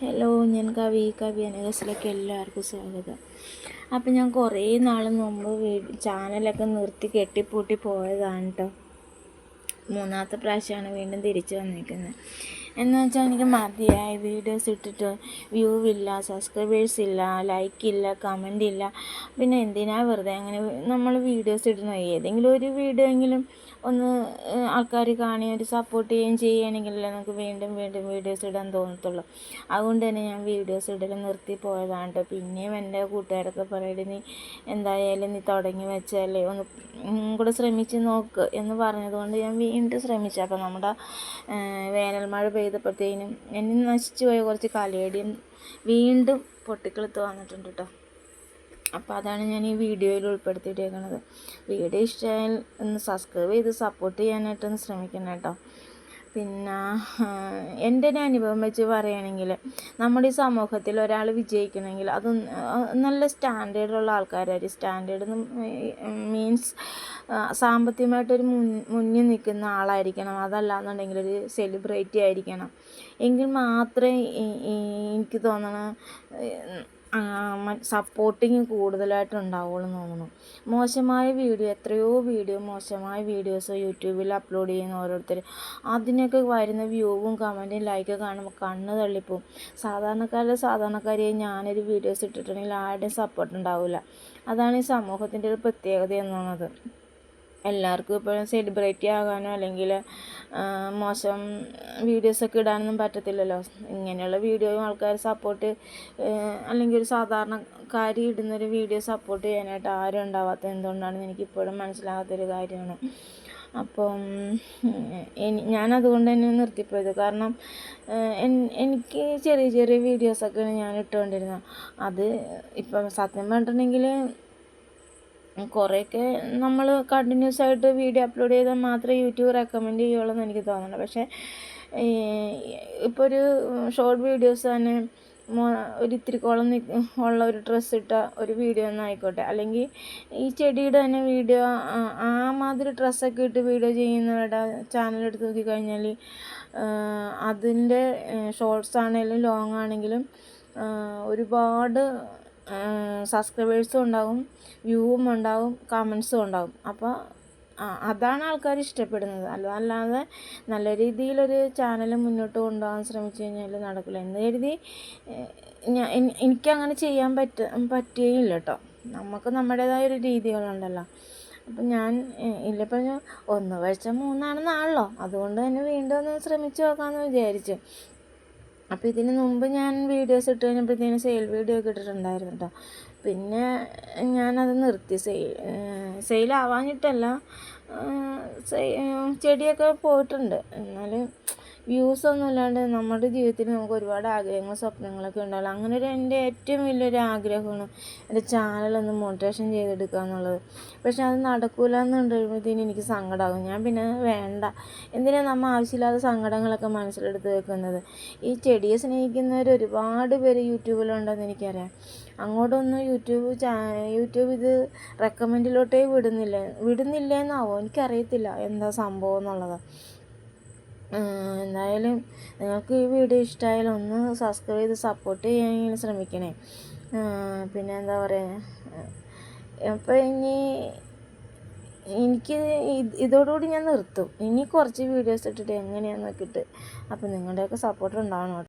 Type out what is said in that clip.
Hello ഞാൻ കവി കവി അനഗസിലേക്ക് എല്ലാവർക്കും സ്വാഗതം. അപ്പം ഞാൻ കുറേ നാൾ മുമ്പ് ചാനലൊക്കെ നിർത്തി കെട്ടിപ്പൂട്ടി പോയതാണ് കേട്ടോ മൂന്നാമത്തെ പ്രാവശ്യമാണ് വീണ്ടും തിരിച്ചു വന്നിരിക്കുന്നത് എന്ന് വെച്ചാൽ എനിക്ക് മതിയായി വീഡിയോസ് ഇട്ടിട്ട് വ്യൂ ഇല്ല സബ്സ്ക്രൈബേഴ്സ് ഇല്ല ലൈക്ക് ഇല്ല കമന്റ് ഇല്ല. പിന്നെ എന്തിനാ വെറുതെ അങ്ങനെ നമ്മൾ വീഡിയോസ് ഇടുന്ന? ഏതെങ്കിലും ഒരു വീഡിയോ എങ്കിലും ഒന്ന് ആൾക്കാർ കാണുകയും ഒരു സപ്പോർട്ട് ചെയ്യുകയും ചെയ്യുകയാണെങ്കിലല്ലേ നമുക്ക് വീണ്ടും വീണ്ടും വീഡിയോസ് ഇടാൻ തോന്നത്തുള്ളൂ. അതുകൊണ്ട് തന്നെ ഞാൻ വീഡിയോസ് ഇടൽ നിർത്തി പോയതാണ് പിന്നെയും എന്റെ കൂട്ടുകാരൊക്കെ പറയുന്നത് നീ എന്തായാലും നീ തുടങ്ങി വെച്ചല്ലേ ഒന്ന് കൂടെ ശ്രമിച്ച് നോക്ക് എന്ന് പറഞ്ഞതുകൊണ്ട് ഞാൻ വീണ്ടും ശ്രമിച്ചു. അപ്പോൾ നമ്മുടെ വേനൽ മഴ പെയ്തപ്പോഴത്തേനും എന്നെ നശിച്ചു പോയ കുറച്ച് കലയടിയും വീണ്ടും പൊട്ടിക്കിളുത്ത് വന്നിട്ടുണ്ട് കേട്ടോ അപ്പോൾ അതാണ് ഞാൻ ഈ വീഡിയോയിൽ ഉൾപ്പെടുത്തിയിട്ടേക്കുന്നത് വീഡിയോ ഇഷ്ടമായാൽ ഒന്ന് സബ്സ്ക്രൈബ് ചെയ്ത് സപ്പോർട്ട് ചെയ്യാനായിട്ടൊന്ന് ശ്രമിക്കണം കേട്ടോ പിന്നെ എന്റെ ഒരു അനുഭവം വെച്ച് പറയുകയാണെങ്കിൽ നമ്മുടെ ഈ സമൂഹത്തിൽ ഒരാൾ വിജയിക്കണമെങ്കിൽ അത് നല്ല സ്റ്റാൻഡേർഡുള്ള ആൾക്കാരായിരിക്കും. സ്റ്റാൻഡേർഡ് മീൻസ് സാമ്പത്തികമായിട്ടൊരു മുൻ മുന്നിൽ നിൽക്കുന്ന ആളായിരിക്കണം. അതല്ലാന്നുണ്ടെങ്കിൽ ഒരു സെലിബ്രിറ്റി ആയിരിക്കണം. എങ്കിൽ മാത്രമേ എനിക്ക് തോന്നണ സപ്പോർട്ടിങ് കൂടുതലായിട്ട് ഉണ്ടാവുള്ളൂ എന്ന് തോന്നുന്നു മോശമായ വീഡിയോ എത്രയോ വീഡിയോ മോശമായ വീഡിയോസ് യൂട്യൂബിൽ അപ്ലോഡ് ചെയ്യുന്ന ഓരോരുത്തർ അതിനൊക്കെ വരുന്ന വ്യൂവും കമന്റും ലൈക്ക് കാണുമ്പോൾ കണ്ണ് തള്ളിപ്പോവും. സാധാരണക്കാരുടെ സാധാരണക്കാരെ ഞാനൊരു വീഡിയോസ് ഇട്ടിട്ടുണ്ടെങ്കിൽ ആരുടെയും സപ്പോർട്ട് ഉണ്ടാവില്ല അതാണ് ഈ സമൂഹത്തിന്റെ ഒരു പ്രത്യേകത എന്ന് പറയുന്നത് എല്ലാവർക്കും ഇപ്പോഴും സെലിബ്രിറ്റി ആകാനോ അല്ലെങ്കിൽ മോശം വീഡിയോസൊക്കെ ഇടാനൊന്നും പറ്റത്തില്ലല്ലോ. ഇങ്ങനെയുള്ള വീഡിയോയും ആൾക്കാർ സപ്പോർട്ട് അല്ലെങ്കിൽ ഒരു സാധാരണക്കാരി ഇടുന്നൊരു വീഡിയോ സപ്പോർട്ട് ചെയ്യാനായിട്ട് ആരും ഉണ്ടാവാത്തത് എന്തുകൊണ്ടാണെന്ന് എനിക്കിപ്പോഴും മനസ്സിലാകാത്തൊരു കാര്യമാണ്. അപ്പം എനി ഞാനതുകൊണ്ട് തന്നെ നിർത്തിപ്പോയത്. കാരണം എനിക്ക് ചെറിയ ചെറിയ വീഡിയോസൊക്കെയാണ് ഞാൻ ഇട്ടുകൊണ്ടിരുന്നത്. അത് ഇപ്പം സത്യം പറഞ്ഞിട്ടുണ്ടെങ്കിൽ കുറേയൊക്കെ നമ്മൾ കണ്ടിന്യൂസ് ആയിട്ട് വീഡിയോ അപ്ലോഡ് ചെയ്താൽ മാത്രമേ യൂട്യൂബ് റെക്കമെൻഡ് ചെയ്യുള്ളൂ എന്ന് എനിക്ക് തോന്നുന്നുണ്ട്. പക്ഷേ ഇപ്പോൾ ഒരു ഷോർട്ട് വീഡിയോസ് തന്നെ ഒരു ഇത്തിരി കുളം ഉള്ള ഒരു ഡ്രസ്സ് ഇട്ട ഒരു വീഡിയോ ഒന്നും ആയിക്കോട്ടെ. അല്ലെങ്കിൽ ഈ ചെടിയുടെ തന്നെ വീഡിയോ ആ മാതിരി ഡ്രസ്സൊക്കെ ഇട്ട് വീഡിയോ ചെയ്യുന്നവരുടെ ചാനൽ എടുത്ത് നോക്കിക്കഴിഞ്ഞാൽ അതിന്റെ ഷോർട്സ് ആണെങ്കിലും ലോങ് ആണെങ്കിലും ഒരുപാട് സബ്സ്ക്രൈബേഴ്സും ഉണ്ടാകും വ്യൂവും ഉണ്ടാകും കമൻസും ഉണ്ടാകും അപ്പോൾ അതാണ് ആൾക്കാർ ഇഷ്ടപ്പെടുന്നത്. അല്ല അല്ലാതെ നല്ല രീതിയിലൊരു ചാനൽ മുന്നോട്ട് കൊണ്ടുപോകാൻ ശ്രമിച്ചു കഴിഞ്ഞാൽ നടക്കില്ല. എന്ന് കരുതി ഞാൻ എനിക്കങ്ങനെ ചെയ്യാൻ പറ്റ പറ്റുകയില്ല കേട്ടോ. നമുക്ക് നമ്മുടേതായ ഒരു രീതികളുണ്ടല്ലോ. അപ്പം ഞാൻ ഇല്ലപ്പോൾ ഒന്ന് കഴിച്ചാൽ മൂന്നാണെന്നാണല്ലോ. അതുകൊണ്ട് തന്നെ വീണ്ടും ഒന്ന് ശ്രമിച്ചു നോക്കാമെന്ന് വിചാരിച്ചു. അപ്പോൾ ഇതിന് മുമ്പ് ഞാൻ വീഡിയോസ് ഇട്ട് കഴിഞ്ഞപ്പോഴത്തേനും സെയിൽ വീഡിയോ ഒക്കെ ഇട്ടിട്ടുണ്ടായിരുന്നു കേട്ടോ പിന്നെ ഞാനത് നിർത്തി. സെയിൽ സെയിലാവാഞ്ഞിട്ടല്ല ചെടിയൊക്കെ പോയിട്ടുണ്ട്. എന്നാലും വ്യൂസ് ഒന്നും ഇല്ലാണ്ട് നമ്മുടെ ജീവിതത്തിൽ നമുക്ക് ഒരുപാട് ആഗ്രഹങ്ങൾ സ്വപ്നങ്ങളൊക്കെ ഉണ്ടാവില്ല. അങ്ങനെ ഒരു എന്റെ ഏറ്റവും വലിയൊരു ആഗ്രഹമാണ് എന്റെ ചാനലൊന്ന് മോട്ടിവേഷൻ ചെയ്തെടുക്കുക എന്നുള്ളത്. പക്ഷെ അത് നടക്കൂല എന്ന് എനിക്ക് സങ്കടമാകും ഞാൻ പിന്നെ വേണ്ട. എന്തിനാണ് നമ്മൾ ആവശ്യമില്ലാത്ത സങ്കടങ്ങളൊക്കെ മനസ്സിലെടുത്ത് വെക്കുന്നത്? ഈ ചെടിയെ സ്നേഹിക്കുന്നവർ ഒരുപാട് പേര് യൂട്യൂബിലുണ്ടെന്ന് എനിക്കറിയാം. അങ്ങോട്ടൊന്നും യൂട്യൂബ് ചാ യൂട്യൂബ് ഇത് റെക്കമെൻഡിലോട്ടേ വിടുന്നില്ല. വിടുന്നില്ല എന്നാവോ എനിക്കറിയത്തില്ല എന്താ സംഭവം എന്നുള്ളത്. എന്തായാലും നിങ്ങൾക്ക് ഈ വീഡിയോ ഇഷ്ടമായാലും ഒന്ന് സബ്സ്ക്രൈബ് ചെയ്ത് സപ്പോർട്ട് ചെയ്യാൻ ശ്രമിക്കണേ. പിന്നെ എന്താ പറയുക അപ്പോൾ ഇനി എനിക്ക് ഇതോടുകൂടി ഞാൻ നിർത്തും. ഇനി കുറച്ച് വീഡിയോസ് ഇട്ടിട്ട് എങ്ങനെയാണെന്നൊക്കെ ഇട്ട് അപ്പോൾ നിങ്ങളുടെയൊക്കെ സപ്പോർട്ട് ഉണ്ടാവണം